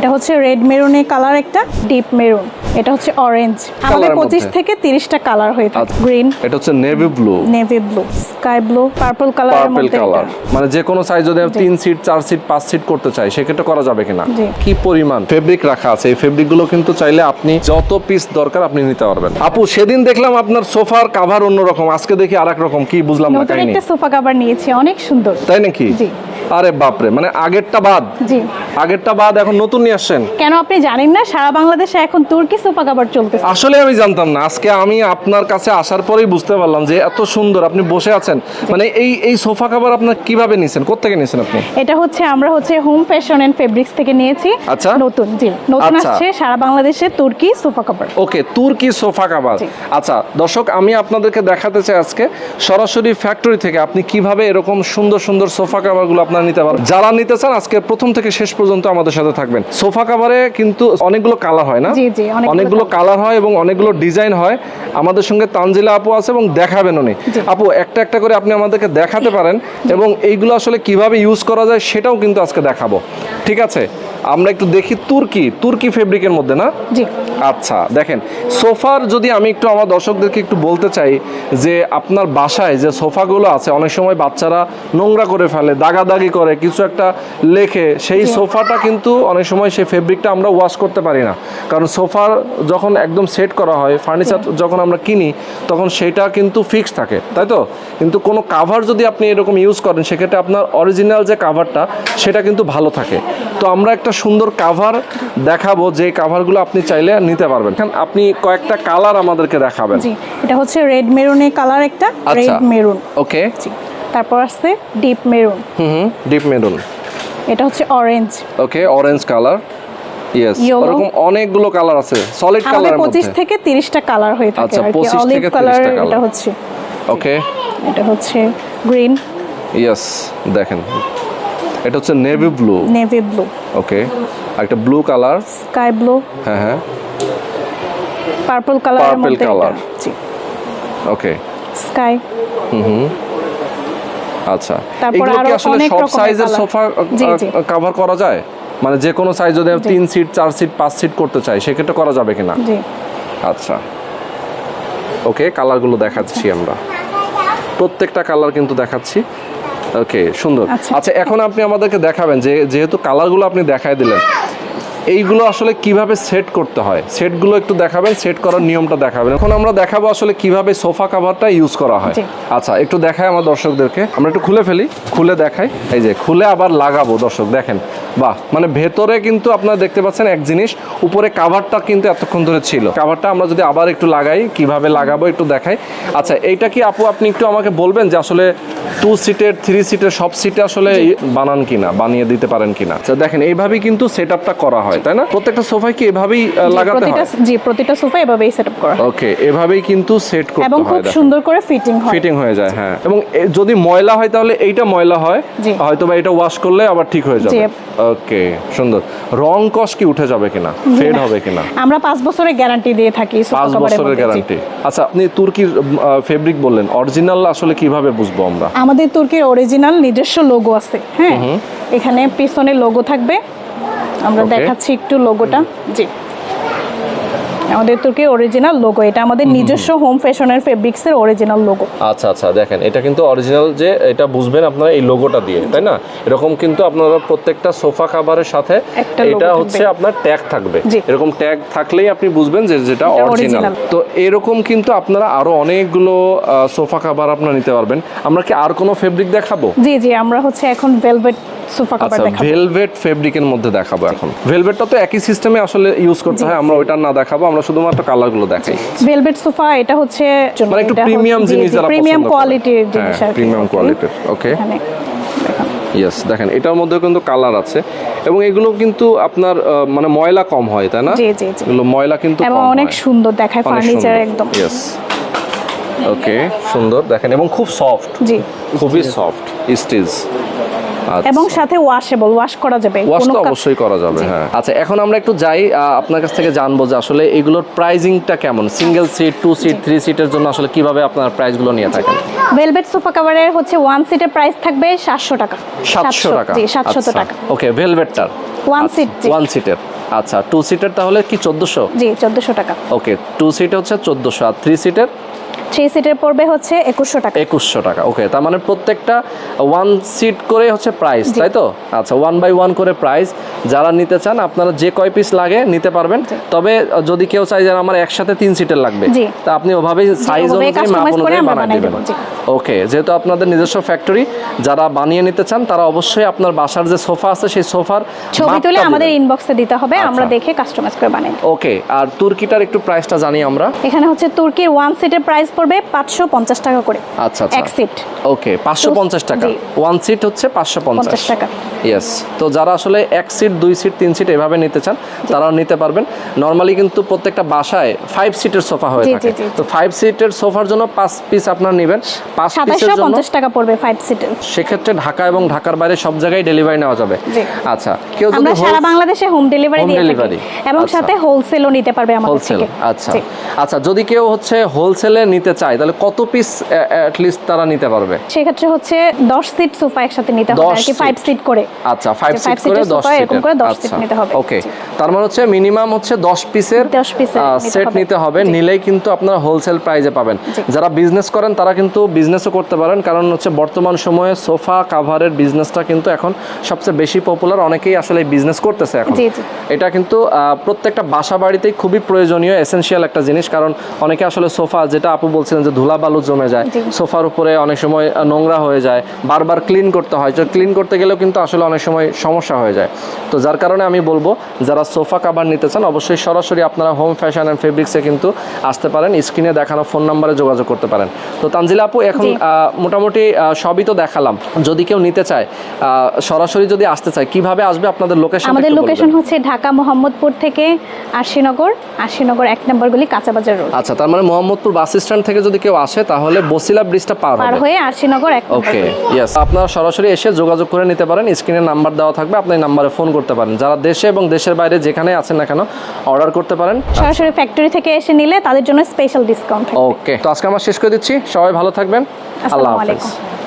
এটা হচ্ছে রেড মেরুনের কালার একটা ডিপ মেরুন। এটা হচ্ছে অরেঞ্জ। আমাদের পঁচিশ থেকে তিরিশটা কালার হয়ে থাকে। আচ্ছা। গ্রিন এটা হচ্ছে navy blue navy blue sky blue purple colour purple colour মানে যে কোনো সাইজ যদি তিন সিট চার সিট পাঁচ সিট করতে চাই সেক্ষেত্রে করা যাবে কিনা? কি পরিমাণ ফেব্রিক রাখা আছে? এই ফেব্রিকগুলো কিন্তু চাইলে আপনি যত পিস দরকার আপনি নিতে পারবেন। আপু সেদিন দেখলাম আপনার সোফার কাভার অন্যরকম। আজকে দেখি আরেক রকম। কি বুঝলাম না কাহিনী। একটা সোফা কাভার নিয়েছি অনেক সুন্দর। তাই নাকি? জি। আরে বাপরে মানে আগেরটা বাদ? জি। আগেরটা বাদ এখন নতুন নিয়ে আসছেন? কেন আপনি জানেন না? সারা বাংলাদেশে এখন তুর্কি সোফা কাভার চলতেছে। আসলে আমি জানতাম না। আজকে আমি আপনার কাছে আসার পরেই বুঝতে পারলাম যে এত সুন্দর আপনি বসে আছেন। মানে এই এই সোফা কাভার আপনার কীভাবে নিছেন? কোথেকে নিছেন আপনি? এটা হচ্ছে আমরা হচ্ছে হোম ফ্যাশন এন্ড ফেব্রিক্স থেকে নিয়েছি। আচ্ছা। নতুন জি। নতুন আচ্ছা। আসছে সারা বাংলাদেশে তুর্কি সোফা কাভার ওকে তুর্কি সোফা কাভার আচ্ছা দর্শক আমি আপনাদেরকে দেখাতে চাই আজকে সরাসরি ফ্যাক্টরি থেকে আপনি কীভাবে এরকম সুন্দর সুন্দর সোফা কাভারগুলো আপনারা নিতে পারেন যারা নিতে চান আজকে প্রথম থেকে শেষ পর্যন্ত আমাদের সাথে থাকবেন। সোফা কাভারে কিন্তু অনেকগুলো কালার হয় না? অনেকগুলো কালার হয় এবং অনেকগুলো ডিজাইন হয়। আমাদের সঙ্গে তানজিলা আপু আছে এবং দেখাবেন উনি। আপু একটা একটা করে আপনি আমাদেরকে দেখাতে পারেন এবং এইগুলো আসলে কীভাবে ইউজ করা যায় সেটাও কিন্তু আজকে দেখাবো। ঠিক আছে? আমরা একটু দেখি তুর্কি তুর্কি ফেব্রিকের মধ্যে না? জি। আচ্ছা দেখেন। সোফার যদি আমি একটু আমার দর্শকদেরকে একটু বলতে চাই যে আপনার বাসায় যে সোফাগুলো আছে অনেক সময় বাচ্চারা নোংরা করে ফেলে দাগাদাগি করে কিছু একটা লেখে সেই সোফাটা কিন্তু অনেক সময় সেই ফেব্রিকটা আমরা ওয়াশ করতে পারি না। কারণ সোফার যখন একদম সেট করা হয় ফার্নিচার যখন আমরা কিনি তখন সেটা কিন্তু ফিক্স থাকে তাই তো? কিন্তু কোনো কাভার যদি আপনি এরকম ইউজ করেন সেক্ষেত্রে আপনার অরিজিনাল যে কাভারটা সেটা কিন্তু ভালো থাকে। তো আমরা একটা সুন্দর কাভার দেখাবো যে কাভারগুলো আপনি চাইলে নিতে পারবেন। আপনি কয়েকটা কালার আমাদেরকে দেখাবেন। এটা হচ্ছে রেড মেরুনের কালার একটা। রেড মেরুন ওকে তারপর আছে deep maroon. Hmm hmm deep maroon. এটা হচ্ছে orange okay orange colour yes. ওরকম অনেকগুলো কালার আছে সলিড পঁচিশ মধ্যে। থেকে তিরিশটা কালার হয়ে থাকে আচ্ছা, 25 অলিভ থেকে 30টা কালার এটা হচ্ছে। ওকে এটা হচ্ছে গ্রিন ইয়েস দেখেন। এটা হচ্ছে navy blue navy blue okay একটা ব্লু কালার স্কাই ব্লু হ্যাঁ হ্যাঁ। পার্পল কালার Purple কালার জি। Okay sky hmm hmm. আচ্ছা। তারপর এগুলো কি আরও আসলে অনেক সব সাইজের সোফা। কভার করা যায়? মানে যে কোনো সাইজ যদি তিন সিট চার সিট পাঁচ সিট করতে চাই সেক্ষেত্রে করা যাবে কিনা? আচ্ছা। ওকে কালারগুলো দেখাচ্ছি আমরা। প্রত্যেকটা কালার কিন্তু দেখাচ্ছি। ওকে সুন্দর। আচ্ছা। আচ্ছা এখন আপনি আমাদেরকে দেখাবেন যে যেহেতু কালারগুলো আপনি দেখায় দিলেন এইগুলো আসলে কীভাবে সেট করতে হয়? সেটগুলো একটু দেখাবেন সেট করার নিয়মটা দেখাবেন। এখন আমরা দেখাবো আসলে কীভাবে সোফা কাভারটা ইউজ করা হয়। আচ্ছা একটু দেখাই আমার দর্শকদেরকে। আমরা একটু খুলে ফেলি খুলে দেখাই। এই যে খুলে আবার লাগাবো দর্শক দেখেন। বাহ মানে ভেতরে কিন্তু আপনারা দেখতে পাচ্ছেন এক জিনিস উপরে কাভারটা কিন্তু এতক্ষণ ধরে ছিল। কাভারটা আমরা যদি আবার একটু লাগাই কীভাবে লাগাবো একটু দেখাই। আচ্ছা এইটা কি আপু আপনি একটু আমাকে বলবেন যে আসলে টু সিটের থ্রি সিটের সব সিটে আসলে বানান কিনা বানিয়ে দিতে পারেন কিনা? আচ্ছা দেখেন এইভাবেই কিন্তু সেট আপটা করা হয়। তাই না? প্রত্যেকটা সোফায় কি এভাবেই লাগাতে হয়? জি প্রতিটা সোফা এভাবেই সেটআপ করা ওকে এভাবেই কিন্তু সেট করতে এবং খুব সুন্দর করে ফিটিং হয়। ফিটিং হয়ে যায় হ্যাঁ। এবং যদি ময়লা হয় তাহলে এইটা ময়লা হয় হয়তো বা এটা ওয়াশ করলে আবার ঠিক হয়ে যাবে। ওকে সুন্দর। রং কি উঠে যাবে কিনা? ফেড হবে কিনা? আমরা পাঁচ বছরের গ্যারান্টি দিয়ে থাকি পাঁচ বছরের গ্যারান্টি আচ্ছা আপনি তুর্কির ফেব্রিক বললেন। অরিজিনাল আসলে কীভাবে বুঝব আমরা? আমাদের তুর্কির অরিজিনাল নিজস্ব লোগো আছে হ্যাঁ? এখানে পিছনে লোগো থাকবে আমরা দেখাচ্ছি একটু লোগোটা জি। আমাদের তুর্কির অরিজিনাল লোগো এটা আমাদের নিজস্ব হোম। ফ্যাশনের ফেব্রিক্সের অরিজিনাল লোগো আচ্ছা আচ্ছা দেখেন এটা কিন্তু অরিজিনাল যে এটা বুঝবেন আপনারা এই লোগোটা দিয়ে তাই না? এরকম কিন্তু আপনারা প্রত্যেকটা সোফা কাভারের সাথে এটা হচ্ছে আপনার ট্যাগ থাকবে। এরকম ট্যাগ থাকলেই আপনি বুঝবেন যে যেটা অরিজিনাল তো এরকম কিন্তু আপনারা আরও অনেকগুলো সোফা কাভার আপনারা নিতে পারবেন। আমরা কি আর কোনো ফেব্রিক দেখাবো? জি জি আমরা হচ্ছে এখন ভেলভেট সোফা কভার আচ্ছা দেখাবো। ভেলভেট ফেব্রিকের মধ্যে দেখাবো এখন। ভেলভেটটা তো একই সিস্টেমে আসলে ইউজ করতে হয় আমরা ওইটা না দেখাবো আমরা শুধুমাত্র কালারগুলো দেখাই। ভেলভেট সোফা এটা হচ্ছে মানে একটু প্রিমিয়াম জিনিস যারা প্রিমিয়াম কোয়ালিটির জিনিস। প্রিমিয়াম কোয়ালিটির ওকে ইয়েস দেখেন এটার মধ্যে কিন্তু কালার আছে। এবং এগুলো কিন্তু আপনার মানে ময়লা কম হয় তাই না? জি জি এগুলো ময়লা কিন্তু অনেক সুন্দর দেখায় ফার্নিচার একদম। ইয়েস ওকে সুন্দর দেখেন এবং খুব সফট জি। খুবই সফট স্টিচ আচ্ছা। এবং সাথে ওয়াশেবল ওয়াশ করা যাবে ওয়াশ কোনো তো অবশ্যই করা যাবে হ্যাঁ। আচ্ছা এখন আমরা একটু যাই আপনার কাছ থেকে জানব যে আসলে এগুলোর প্রাইজিংটা কেমন? Single seat two seat three সিটের জন্য আসলে কীভাবে আপনার প্রাইসগুলো নিয়ে থাকেন? ভেলভেট সোফা কভারের হচ্ছে ওয়ান সিটের প্রাইস থাকবে সাতশো টাকা। সাতশো টাকা। জি সাতশত টাকা। ওকে ভেলভেটটার ওয়ান সিট। ওয়ান সিটের আচ্ছা টু সিটের তাহলে কি চোদ্দোশো? জি চোদ্দোশো টাকা। ওকে টু সিট হচ্ছে চোদ্দোশো আর থ্রি সিটের থ্রি সিটের পড়বে হচ্ছে একুশশো টাকা। একুশশো টাকা ওকে তার মানে প্রত্যেকটা ওয়ান সিট করে হচ্ছে প্রাইস তাই তো? আচ্ছা ওয়ান বাই ওয়ান করে প্রাইস যারা নিতে চান আপনারা যে কয় পিস লাগে নিতে পারবেন। তবে যদি কেউ চাই যে আমার একসাথে তিন সিটের লাগবে তা আপনি ওভাবেই সাইজ অনুযায়ী মাপ অনুযায়ী বানিয়ে বানাই দিবেন। ওকে যেহেতু আপনাদের নিজস্ব ফ্যাক্টরি যারা বানিয়ে নিতে চান তারা অবশ্যই আপনার বাসার যে সোফা আছে সেই সোফার ছবি তুলে আমাদের ইনবক্সে দিতে হবে আমরা আচ্ছা। দেখে কাস্টমাইজ করে বানাই ওকে আর তুর্কিটার একটু প্রাইসটা জানি আমরা। এখানে হচ্ছে তুর্কির ওয়ান সিটের প্রাইস পাঁচশো পঞ্চাশ টাকা করে। আচ্ছা আচ্ছা। এক সিট ওকে পাঁচশো পঞ্চাশ টাকা। ওয়ান সিট হচ্ছে পাঁচশো পঞ্চাশ। পঞ্চাশ টাকা। ইয়েস তো যারা আসলে এক সিট দুই সিট তিন সিট এভাবে নিতে চান তারাও নিতে পারবেন। নর্মালি কিন্তু প্রত্যেকটা বাসায় ফাইভ সিটের সোফা হয়ে থাকে। তো ফাইভ সিটের সোফার জন্য পাঁচ পিস আপনার নেবেন। পাঁচ পিসের জন্য টাকা পড়বে ফাইভ সিটের সেক্ষেত্রে ঢাকা এবং ঢাকার বাইরে সব জায়গায় ডেলিভারি নেওয়া যাবে। আচ্ছা কেউ যদি সারা বাংলাদেশে হোম ডেলিভারি দিয়ে থাকি। এবং আচ্ছা। সাথে হোলসেলও নিতে পারবে আমাদের থেকে। আচ্ছা। আচ্ছা যদি কেউ হচ্ছে হোলসেলে নিতে চায় তাহলে কত পিস অ্যাট লিস্ট তারা নিতে পারবে? সেক্ষেত্রে হচ্ছে দশ সিট সোফা একসাথে নিতে হবে 10 আর কি ফাইভ সিট করে। আচ্ছা ফাইভ সিট করে seat-এর দশ sofa এরকম করে 10 আচ্ছা নিতে হবে। ওকে তার মানে হচ্ছে মিনিমাম হচ্ছে দশ পিসের 10 piece-এর সেট নিতে হবে। নিলেই কিন্তু আপনারা হোলসেল প্রাইজে পাবেন। যারা বিজনেস করেন তারা কিন্তু বিজনেসও করতে পারেন। কারণ হচ্ছে বর্তমান সময়ে সোফা কাভারের বিজনেসটা কিন্তু এখন সবচেয়ে বেশি পপুলার অনেকেই আসলে বিজনেস করতেছে এখন। এটা কিন্তু প্রত্যেকটা বাসা বাড়িতেই খুবই প্রয়োজনীয় এসেনশিয়াল একটা জিনিস। কারণ অনেকে আসলে সোফা যেটা আপু বলছিলেন যে ধুলা বালু জমে যায়। সোফার উপরে অনেক সময় নোংরা হয়ে যায়। বারবার ক্লিন করতে হয়। তো ক্লিন করতে গেলেও কিন্তু আসলে অনেক সময় সমস্যা হয়ে যায়। তো যার কারণে আমি বলব যারা সোফা কাভার নিতে চান অবশ্যই সরাসরি আপনারা হোম ফ্যাশন অ্যান্ড ফেব্রিক্সে কিন্তু আসতে পারেন। স্ক্রিনে দেখানো ফোন নাম্বারে যোগাযোগ করতে পারেন। তো তানজিলা আপু এখন মোটামুটি সবই তো দেখালাম। যদি কেউ নিতে চায় সরাসরি যদি আসতে চায় কীভাবে আসবে? আপনাদের লোকেশন আমাদের লোকেশন হচ্ছে ঢাকা মোহাম্মদপুর থেকে আশিনগর। আশিনগর এক নম্বর গলি কাঁচাবাজার রোড আচ্ছা তার মানে মোহাম্মদপুর বাস স্ট্যান্ড থেকে যদি কেউ আসে তাহলে বসিলা ব্রিজটা পার পার হবে। হয়ে আশিনগর এক ওকে ইয়েস আপনারা সরাসরি এসে যোগাযোগ করে নিতে পারেন স্ক্রিনে নাম্বার দেওয়া থাকবে আপনি নাম্বারে ফোন করতে পারেন। যারা দেশে এবং দেশের বাইরে যেখানে আছেন না কেন অর্ডার করতে পারেন। সরাসরি ফ্যাক্টরি থেকে এসে নিলে তাদের জন্য স্পেশাল ডিসকাউন্ট ওকে তো আজকে আমরা শেষ করে দিচ্ছি। সবাই ভালো থাকবেন। আল্লাহ আসসালামু হাফেজ। আলাইকুম।